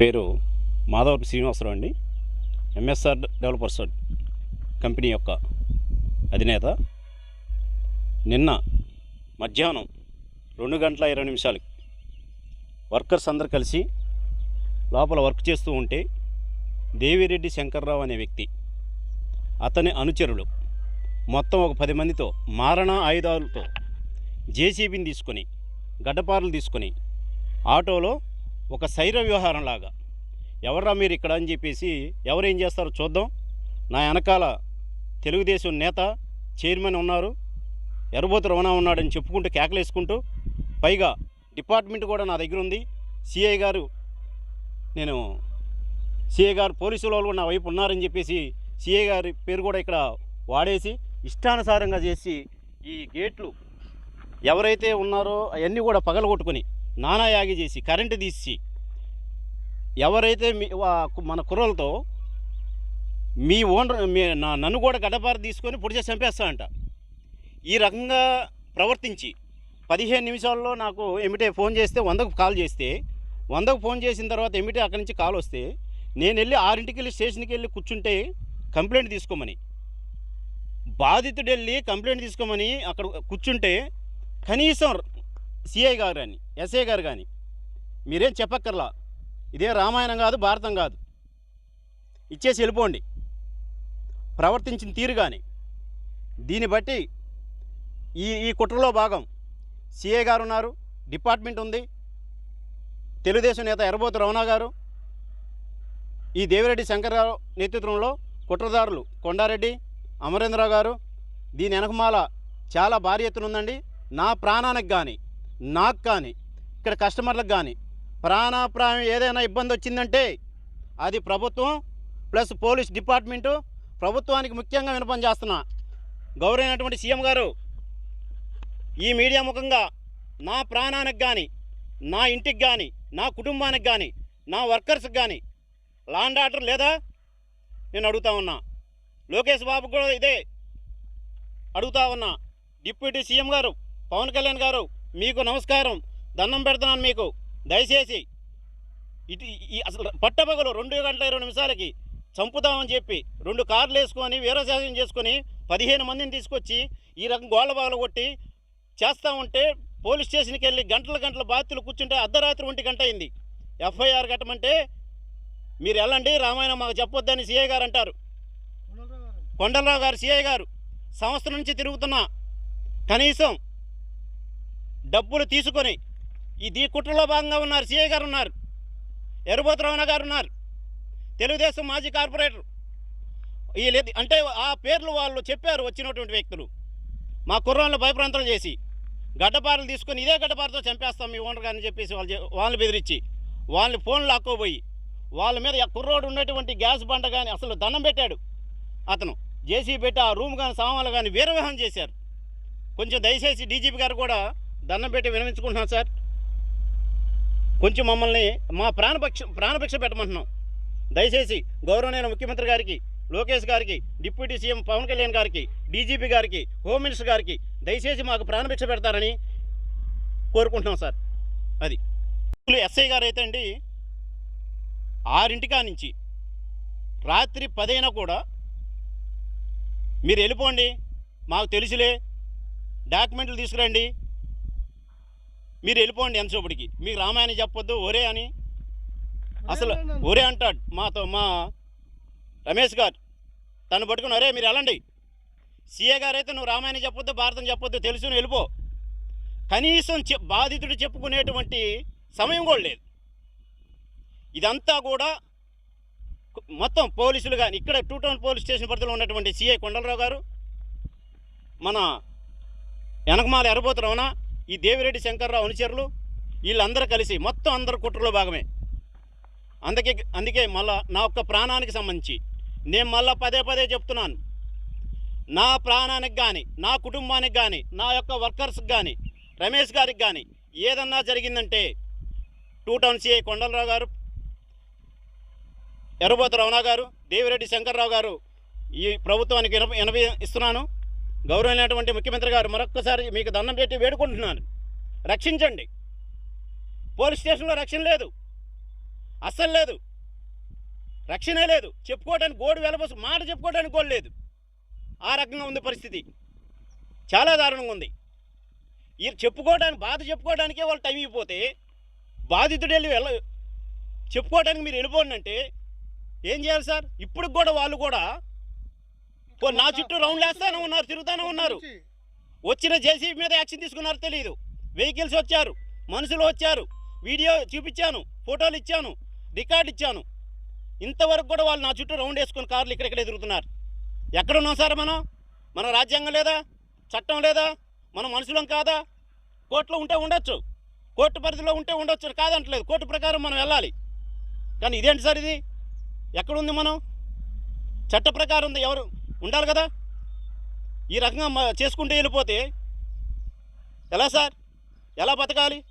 పేరు మాధవరపు శ్రీనివాసరావు అండి. MSR developers company యొక్క అధినేత. నిన్న మధ్యాహ్నం రెండు గంటల ఇరవై నిమిషాలకి వర్కర్స్ అందరు కలిసి లోపల వర్క్ చేస్తూ ఉంటే దేవిరెడ్డి శంకర్రావు అనే వ్యక్తి అతని అనుచరులు మొత్తం ఒక పది మందితో మారణ ఆయుధాలతో జేసీబీని తీసుకొని గడ్డపారలు తీసుకొని ఆటోలో ఒక శైర వ్యవహారం లాగా. ఎవర్రా మీరు ఇక్కడ అని చెప్పేసి ఎవరేం చేస్తారో చూద్దాం. నా వెనకాల తెలుగుదేశం నేత చైర్మన్ ఉన్నారు. ఎర్రబోతు రమణ ఉన్నాడని చెప్పుకుంటూ కేకలేసుకుంటూ పైగా డిపార్ట్మెంట్ కూడా నా దగ్గర ఉంది. సిఐ గారు నేను సిఐ గారు పోలీసుల వాళ్ళు కూడా నా వైపు ఉన్నారని చెప్పేసి సిఐ గారి పేరు కూడా ఇక్కడ వాడేసి ఇష్టానుసారంగా చేసి ఈ గేట్లు ఎవరైతే ఉన్నారో అవన్నీ కూడా పగలగొట్టుకొని నానాయాగి చేసి కరెంటు తీసి ఎవరైతే మీ వా- మన కుర్రలతో మీ ఓనర్ మీ నా నన్ను కూడా గడ్డపార తీసుకొని పొడిచే చంపేస్తానంట ఈ రకంగా ప్రవర్తించి పదిహేను నిమిషాల్లో నాకు ఎమిటే ఫోన్ చేస్తే వందకు కాల్ చేస్తే వందకు ఫోన్ చేసిన తర్వాత ఎమిటే అక్కడి నుంచి కాల్ వస్తే నేను వెళ్ళి ఆరింటికి వెళ్ళి స్టేషన్కి వెళ్ళి కూర్చుంటే కంప్లైంట్ తీసుకోమని. బాధితుడు వెళ్ళి కంప్లైంట్ తీసుకోమని అక్కడ కూర్చుంటే కనీసం సిఐ గారు కానీ ఎస్ఐ గారు కానీ మీరేం చెప్పక్కర్లా. ఇదే రామాయణం కాదు భారతం కాదు. ఇచ్చేసి వెళ్ళిపోండి. ప్రవర్తించిన తీరు కానీ దీన్ని బట్టి ఈ ఈ కుట్రలో భాగం సిఐ గారు ఉన్నారు డిపార్ట్మెంట్ ఉంది. తెలుగుదేశం నేత ఎర్రబోతు రమణ గారు ఈ దేవిరెడ్డి శంకర్రావు నేతృత్వంలో కుట్రదారులు కొండారెడ్డి అమరేంద్రరావు గారు దీని వెనకమాల చాలా భారీ ఎత్తున ఉందండి. నా ప్రాణానికి కానీ నాకు కానీ ఇక్కడ కస్టమర్లకు కానీ ప్రాణాప్రాయం ఏదైనా ఇబ్బంది వచ్చిందంటే అది ప్రభుత్వం ప్లస్ పోలీస్ డిపార్ట్మెంటు ప్రభుత్వానికి ముఖ్యంగా వినపం చేస్తున్నా. గౌరవైనటువంటి సీఎం గారు ఈ మీడియా ముఖంగా నా ప్రాణానికి కానీ నా ఇంటికి కానీ నా కుటుంబానికి కానీ నా వర్కర్స్కి కానీ లాండ్ ఆర్డర్ లేదా? నేను అడుగుతా ఉన్నా. లోకేష్ బాబు కూడా ఇదే అడుగుతా ఉన్నా. డిప్యూటీ సీఎం గారు పవన్ కళ్యాణ్ గారు మీకు నమస్కారం. దండం పెడుతున్నాను మీకు. దయచేసి ఇటు ఈ అసలు పట్టపగలు రెండు గంటల ఇరవై నిమిషాలకి చంపుతామని చెప్పి రెండు కార్లు వేసుకొని వీరశాసనం చేసుకొని పదిహేను మందిని తీసుకొచ్చి ఈ రకం గోళ్ళ కొట్టి చేస్తా ఉంటే పోలీస్ స్టేషన్కి వెళ్ళి గంటల గంటల బాధ్యతలు కూర్చుంటే అర్ధరాత్రి ఒంటి గంట అయింది. ఎఫ్ఐఆర్ కట్టమంటే మీరు వెళ్ళండి రామాయణం మాకు చెప్పొద్దని సిఐ గారు అంటారు. కొండలరావు గారు సిఐ గారు సంవత్సరం నుంచి తిరుగుతున్నా కనీసం డబ్బులు తీసుకొని ఈ దీ కుట్రలో భాగంగా ఉన్నారు సిఐ గారు ఉన్నారు ఎరుబోతు రమణ గారు ఉన్నారు తెలుగుదేశం మాజీ కార్పొరేటర్. వీళ్ళు అంటే ఆ పేర్లు వాళ్ళు చెప్పారు వచ్చినటువంటి వ్యక్తులు. మా కుర్రాళ్ళు భయప్రాంతం చేసి గడ్డపారలు తీసుకొని ఇదే గడ్డపారతో చంపేస్తాం మీ ఓనర్ గారిని చెప్పేసి వాళ్ళు వాళ్ళని బెదిరించి వాళ్ళని ఫోన్లు లాక్కోబోయి వాళ్ళ మీద ఆ కుర్రోడు ఉన్నటువంటి గ్యాస్ బండ కానీ అసలు దండం పెట్టాడు. అతను జేసీ పెట్టి ఆ రూమ్ కానీ సామాన్లు కానీ వీరవిహారం చేశారు. కొంచెం దయచేసి డీజీపీ గారు కూడా దండం పెట్టి వినమించుకుంటున్నాం సార్. కొంచెం మమ్మల్ని మా ప్రాణపక్ష ప్రాణభిక్ష పెట్టమంటున్నాం. దయచేసి గౌరవనీయ ముఖ్యమంత్రి గారికి లోకేష్ గారికి డిప్యూటీ సీఎం పవన్ కళ్యాణ్ గారికి డీజీపీ గారికి హోమ్ మినిస్టర్ గారికి దయచేసి మాకు ప్రాణభిక్ష పెడతారని కోరుకుంటున్నాం సార్. అది. ఎస్ఐ గారు అయితే అండి ఆరింటికా నుంచి రాత్రి పదైనా కూడా మీరు వెళ్ళిపోండి మాకు తెలుసులే డాక్యుమెంట్లు తీసుకురండి మీరు వెళ్ళిపోండి ఎంతసేపటికి? మీకు రామాయణం చెప్పొద్దు ఒరే అని. అసలు ఒరే అంటాడు మాతో మా రమేష్ గారు. తను పట్టుకుని అరే మీరు వెళ్ళండి. సీఏ గారు అయితే నువ్వు రామాయణం చెప్పొద్దు భారతం చెప్పొద్దు తెలుసు వెళ్ళిపో. కనీసం చె బాధితుడు చెప్పుకునేటువంటి సమయం కూడా లేదు. ఇదంతా కూడా మొత్తం పోలీసులు కానీ ఇక్కడ టూ టౌన్ పోలీస్ స్టేషన్ పరిధిలో ఉన్నటువంటి సిఐ కొండలరావు గారు మన వెనకమాల ఎర్రబోతు రమణ ఈ దేవిరెడ్డి శంకర్రావు అనుచరులు వీళ్ళందరూ కలిసి మొత్తం అందరు కుట్రలో భాగమే. అందుకే అందుకే మళ్ళా నా ఒక్క ప్రాణానికి సంబంధించి నేను మళ్ళా పదే పదే చెప్తున్నాను. నా ప్రాణానికి కానీ నా కుటుంబానికి కానీ నా యొక్క వర్కర్స్కి కానీ రమేష్ గారికి కానీ ఏదన్నా జరిగిందంటే టూ టౌన్ సిఐ కొండలరావు గారు ఎర్రబోతు రమణ గారు దేవిరెడ్డి శంకర్రావు గారు ఈ ప్రభుత్వానికి వినప ఎనభై ఇస్తున్నాను. గౌరవమైనటువంటి ముఖ్యమంత్రి గారు మరొక్కసారి మీకు దండం పెట్టి వేడుకుంటున్నాను. రక్షించండి. పోలీస్ స్టేషన్లో రక్షణ లేదు. అస్సలు లేదు. రక్షణే లేదు. చెప్పుకోవడానికి గోడు వెలబోసు మాట చెప్పుకోవడానికి గోడు లేదు. ఆ రకంగా ఉంది పరిస్థితి. చాలా దారుణంగా ఉంది. ఈ చెప్పుకోవడానికి బాధ చెప్పుకోవడానికే వాళ్ళు టైం అయిపోతే బాధితుడు వెళ్ళి వెళ్ళ చెప్పుకోవడానికి మీరు వెళ్ళిపోండి అంటే ఏం చేయాలి సార్? ఇప్పుడు కూడా వాళ్ళు కూడా నా చుట్టూ రౌండ్ వేస్తానే ఉన్నారు తిరుగుతానే ఉన్నారు. వచ్చిన జేసీబీ మీద యాక్షన్ తీసుకున్నారో తెలియదు వెహికల్స్ వచ్చారు మనుషులు వచ్చారు. వీడియో చూపించాను ఫోటోలు ఇచ్చాను రికార్డు ఇచ్చాను. ఇంతవరకు కూడా వాళ్ళు నా చుట్టూ రౌండ్ వేసుకుని కార్లు ఇక్కడిక్కడే తిరుగుతున్నారు ఎక్కడున్నాం సార్ మనం? మన రాజ్యాంగం లేదా? చట్టం లేదా? మనం మనుషులం కాదా? కోర్టులో ఉంటే ఉండొచ్చు. కోర్టు పరిధిలో ఉంటే ఉండొచ్చు కాదంటలేదు. కోర్టు ప్రకారం మనం వెళ్ళాలి. కానీ ఇదేంటి సార్ ఇది? ఎక్కడుంది మనం? చట్ట ప్రకారం ఉంది ఎవరు? ఉండాలి కదా? ఈ రకంగా చేసుకుంటూ వెళ్ళిపోతే ఎలా సార్? ఎలా బతకాలి?